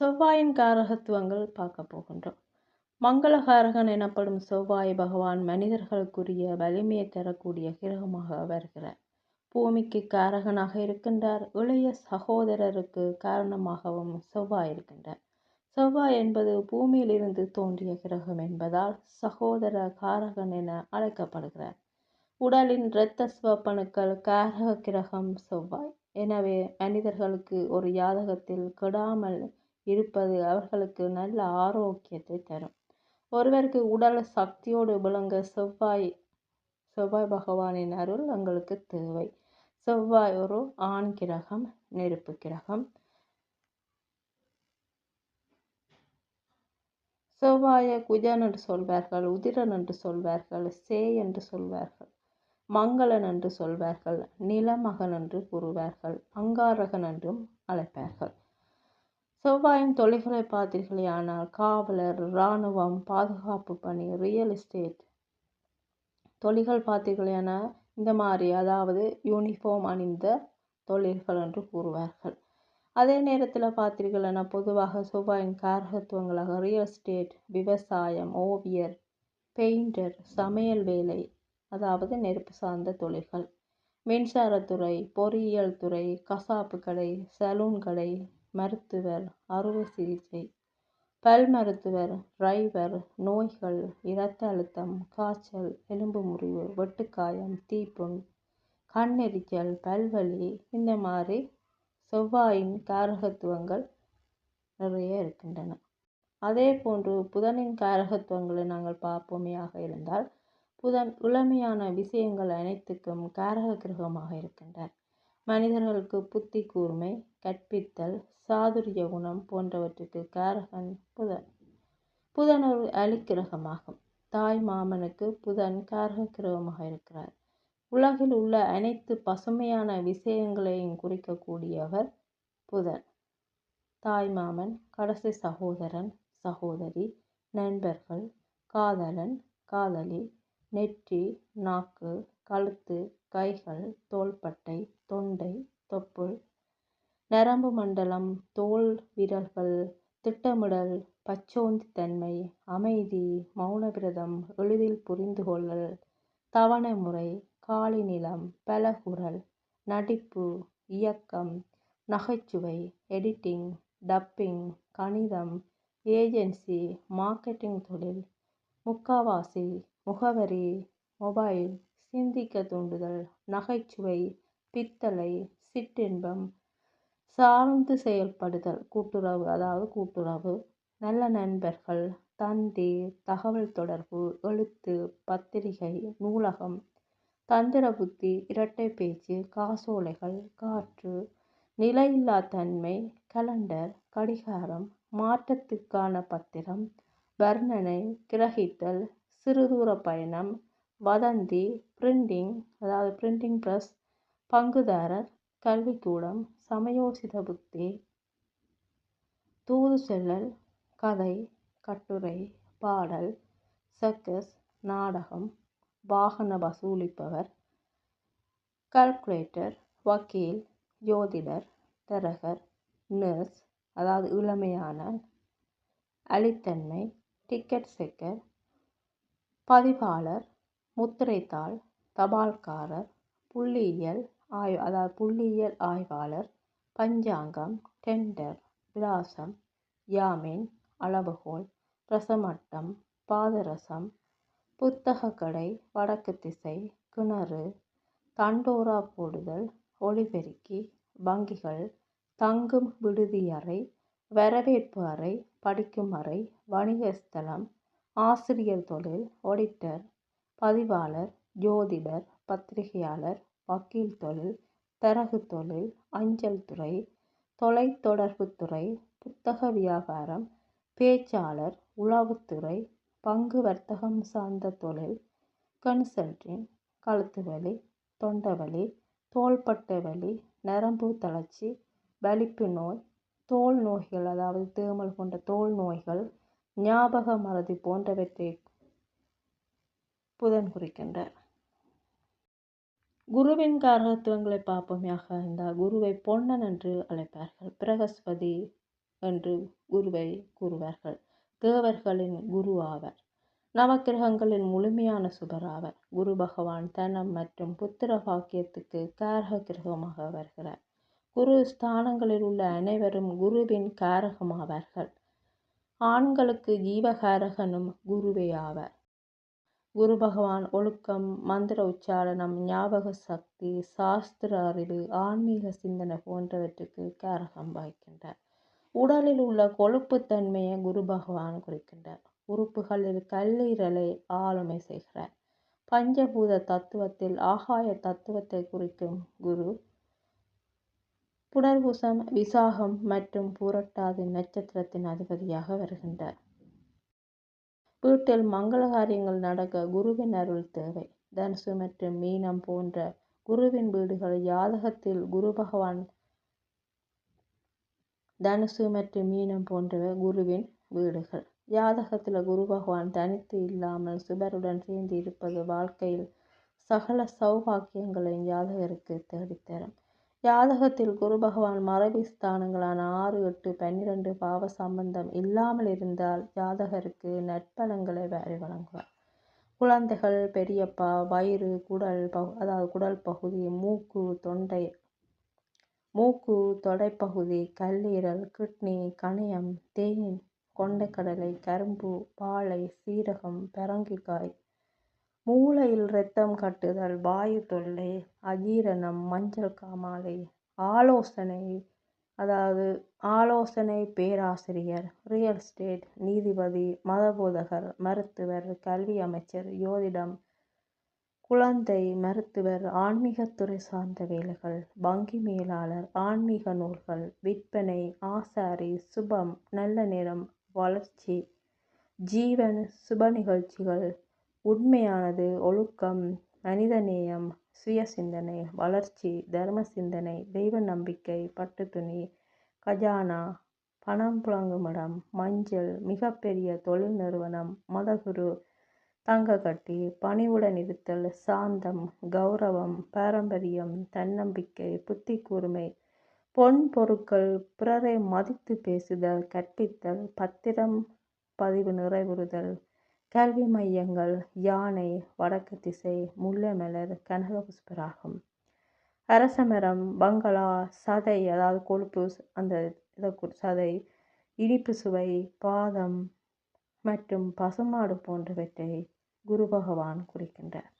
செவ்வாயின் காரகத்துவங்கள் பார்க்க போகின்றோம். மங்களகாரகன் எனப்படும் செவ்வாய் பகவான் மனிதர்களுக்குரிய வலிமையை தரக்கூடிய கிரகமாக வருகிறார். பூமிக்கு காரகனாக இருக்கின்றார். இளைய சகோதரருக்கு காரணமாகவும் செவ்வாய் இருக்கின்றார். செவ்வாய் என்பது பூமியிலிருந்து தோன்றிய கிரகம் என்பதால் சகோதர காரகன் என அழைக்கப்படுகிறார். உடலின் இரத்த சிவப்பணுக்கள் காரக கிரகம் செவ்வாய். எனவே மனிதர்களுக்கு ஒரு யாதகத்தில் கெடாமல் இருப்பது அவர்களுக்கு நல்ல ஆரோக்கியத்தை தரும். ஒருவருக்கு உடல் சக்தியோடு விளங்க செவ்வாய் செவ்வாய் பகவானின் அருள் எங்களுக்கு தேவை. செவ்வாய் ஒரு ஆண் கிரகம் நெருப்பு கிரகம். செவ்வாயை குஜன் என்று சொல்வார்கள் உதிரன் என்று சொல்வார்கள் சே என்று சொல்வார்கள் மங்களன் என்று சொல்வார்கள் நிலமகன் என்று கூறுவார்கள் அங்காரகன் என்றும் அழைப்பார்கள். செவ்வாயின் தொழில்களை பார்த்தீர்களேயானால் காவலர் இராணுவம் பாதுகாப்பு பணி ரியல் எஸ்டேட் தொழில்கள் பார்த்தீர்களேனா இந்த மாதிரி அதாவது யூனிஃபார்ம் அணிந்த தொழில்கள் என்று கூறுவார்கள். அதே நேரத்தில் பார்த்தீர்கள்னா பொதுவாக செவ்வாயின் காரகத்துவங்களாக ரியல் எஸ்டேட் விவசாயம் ஓவியர் பெயிண்டர் சமையல் வேலை அதாவது நெருப்பு சார்ந்த தொழில்கள். மின்சாரத்துறை பொறியியல் துறை கசாப்பு கடை சலூன் கடை மருத்துவர் அறுவை சிகிச்சை. பல் மருத்துவர் டிரைவர் நோய்கள் இரத்த அழுத்தம் காய்ச்சல் எலும்பு முறிவு வெட்டுக்காயம் தீப்புண் கண்ணெரிச்சல் பல்வலி இந்த மாதிரி செவ்வாயின் காரகத்துவங்கள் நிறைய இருக்கின்றன. அதே போன்று புதனின் காரகத்துவங்களை நாங்கள் பார்ப்போமையாக இருந்தால் புதன் இளமையான விஷயங்கள் அனைத்துக்கும் காரக கிரகமாக இருக்கின்றார். மனிதர்களுக்கு புத்தி கூர்மை கற்பித்தல் சாதுரிய குணம் போன்றவற்றுக்கு காரகன் புதன் புதன் ஒரு அலிக்கிரகமாகும் தாய் மாமனுக்கு புதன் காரக கிரகமாக இருக்கிறார். உலகில் உள்ள அனைத்து பசுமையான விஷயங்களையும் குறிக்கக்கூடியவர் புதன். தாய் மாமன் கடைசி சகோதரன் சகோதரி நண்பர்கள் காதலன் காதலி நெற்றி நாக்கு கழுத்து கைகள் தோள்பட்டை தொண்டை தொப்புள் நரம்பு மண்டலம் தோல் விரல்கள் திட்டமிடல் பச்சோந்தித்தன்மை அமைதி மௌனவிரதம் எளிதில் புரிந்து கொள்ளல் தவணை முறை காலி நிலம் பலகுரல் நடிப்பு இயக்கம் நகைச்சுவை எடிட்டிங் டப்பிங் கணிதம் ஏஜென்சி மார்க்கெட்டிங் தொழில் முக்காவாசி முகவரி மொபைல் சிந்திக்க தூண்டுதல் நகைச்சுவை பித்தளை சிற்றின்பம் சார்ந்து செயல்படுதல் கூட்டுறவு அதாவது கூட்டுறவு நல்ல நண்பர்கள் தந்தி தகவல் தொடர்பு எழுத்து பத்திரிகை நூலகம் தந்திர புத்தி இரட்டை பேச்சு காசோலைகள் காற்று நிலையில்லா தன்மை கலண்டர் கடிகாரம் மாற்றத்துக்கான பத்திரம் வர்ணனை கிரகித்தல் சிறுதூர பயணம் வதந்தி பிரிண்டிங் அதாவது பிரிண்டிங் ப்ரெஸ் பங்குதாரர் கல்விக்கூடம் சமயோசித புத்தி தூது செல்லல் கதை கட்டுரை பாடல் சர்க்கஸ் நாடகம் வாகன வசூலிப்பவர் கல்குலேட்டர் வக்கீல் ஜோதிடர் தரகர் நர்ஸ் அதாவது இளமையான அளித்தன்மை டிக்கெட் செக்கர் பதிவாளர் முத்திரைத்தாள் தபால்காரர் புள்ளியியல் ஆய் அதாவது புள்ளியியல் ஆய்வாளர் பஞ்சாங்கம் டெண்டர் விலாசம் யாமீன் அளவுகோல் ரசமட்டம் பாதரசம் புத்தகக்கடை வடக்கு திசை கிணறு தண்டோரா போடுதல் ஒளிபெருக்கி வங்கிகள் தங்கும் விடுதியறை வரவேற்பு அறை படிக்கும் அறை வணிக ஸ்தலம் ஆசிரியர் தொழில் ஒடிட்டர் பதிவாளர் ஜோதிடர் பத்திரிகையாளர் வக்கீல் தொழில் தரகு தொழில் அஞ்சல் துறை தொலைத்தொடர்புத்துறை புத்தக வியாபாரம் பேச்சாளர் உளவுத்துறை பங்கு வர்த்தகம் சார்ந்த தொழில் கன்சல்டிங் கழுத்து வலி தொண்டை வலி தோள்பட்டை வலி நரம்பு தளர்ச்சி வலிப்பு நோய் தோல் நோய்கள் அதாவது தேமல் கொண்ட தோல் நோய்கள் ஞாபக மறதி போன்றவற்றை புதன் குறிக்கின்றார். குருவின் காரகத்துவங்களை பார்ப்போமையாக இருந்தால் குருவை பொன்னன் என்று அழைப்பார்கள். பிரகஸ்பதி என்று குருவை கூறுவார்கள். தேவர்களின் குரு ஆவர். நவக்கிரகங்களின் முழுமையான சுபர் ஆவர். குரு பகவான் தனம் மற்றும் புத்திர பாக்கியத்துக்கு காரக கிரகமாக வருகிறார். குரு ஸ்தானங்களில் உள்ள அனைவரும் குருவின் காரகமாவார்கள். ஆண்களுக்கு ஜீவகாரகனும் குருவே ஆவார். குரு பகவான் ஒழுக்கம் மந்திர உச்சாரணம் ஞாபக சக்தி சாஸ்திர அறிவு ஆன்மீக சிந்தனை போன்றவற்றுக்கு காரகம் வகிக்கின்றார் உடலில் உள்ள கொழுப்புத்தன்மையை குரு பகவான் குறிக்கின்றார் உறுப்புகளில் கல்லீரலை ஆளுமை செய்கிறார். பஞ்சபூத தத்துவத்தில் ஆகாய தத்துவத்தை குறிக்கும் குரு புனர்பூசம் விசாகம் மற்றும் பூரட்டாதி நட்சத்திரத்தின் அதிபதியாக வருகின்றார். வீட்டில் மங்கள காரியங்கள் நடக்க குருவின் அருள் தேவை. தனுசு மற்றும் மீனம் போன்ற குருவின் வீடுகள் ஜாதகத்தில் குரு பகவான் தனுசு மற்றும் மீனம் போன்றவை குருவின் வீடுகள். ஜாதகத்தில் குரு பகவான் தனித்து இல்லாமல் சுபருடன் சேர்ந்து இருப்பது வாழ்க்கையில் சகல சௌபாக்கியங்களையும் ஜாதகருக்கு தேடித்தரும். ஜாதகத்தில் குரு பகவான் மரபி ஸ்தானங்களான ஆறு எட்டு பன்னிரெண்டு பாவ சம்பந்தம் இல்லாமல் இருந்தால் ஜாதகருக்கு நற்பலங்களை வாரி வழங்குவார் குழந்தைகள் பெரியப்பா வயிறு குடல் பகு அதாவது குடல் பகுதி மூக்கு தொண்டை மூக்கு தொடைப்பகுதி கல்லீரல் கிட்னி கணையம் தேன் கொண்டைக்கடலை கரும்பு பாலை சீரகம் பரங்கிக்காய் மூளையில் இரத்தம் கட்டுதல் வாயு தொல்லை அஜீரணம் மஞ்சள் காமாலை ஆலோசனை அதாவது ஆலோசனை பேராசிரியர் ரியல் எஸ்டேட் நீதிபதி மதபோதகர் மருத்துவர் கல்வி அமைச்சர் யோதிடம் குழந்தை மருத்துவர் ஆன்மீகத்துறை சார்ந்த வேலைகள் வங்கி மேலாளர் ஆன்மீக நூல்கள் விற்பனை ஆசாரி சுபம் நல்ல நேரம் வளர்ச்சி ஜீவன் சுப நிகழ்ச்சிகள் உண்மையானது ஒழுக்கம் மனிதநேயம் சுய சிந்தனை வளர்ச்சி தர்ம சிந்தனை தெய்வ நம்பிக்கை பட்டுத்துணி கஜானா பணம் புழங்குமிடம் மஞ்சள் மிகப்பெரிய தொழில் நிறுவனம் மதகுரு தங்கக்கட்டி பணிவுடன் இருத்தல் சாந்தம் கௌரவம் பாரம்பரியம் தன்னம்பிக்கை புத்தி கூர்மை பொன் பொருட்கள் பிறரை மதித்து பேசுதல் கற்பித்தல் பத்திரம் பதிவு நிறைவுறுதல் கல்வி மையங்கள் யானை வடக்கு திசை முல்லைமலர் கனகபுஷ்பராகும் அரசமரம் பங்களா சதை அதாவது கொழுப்பு அந்த இதை சதை இனிப்பு சுவை பாதம் மற்றும் பசுமாடு போன்றவற்றை குரு பகவான் குறிக்கின்றார்.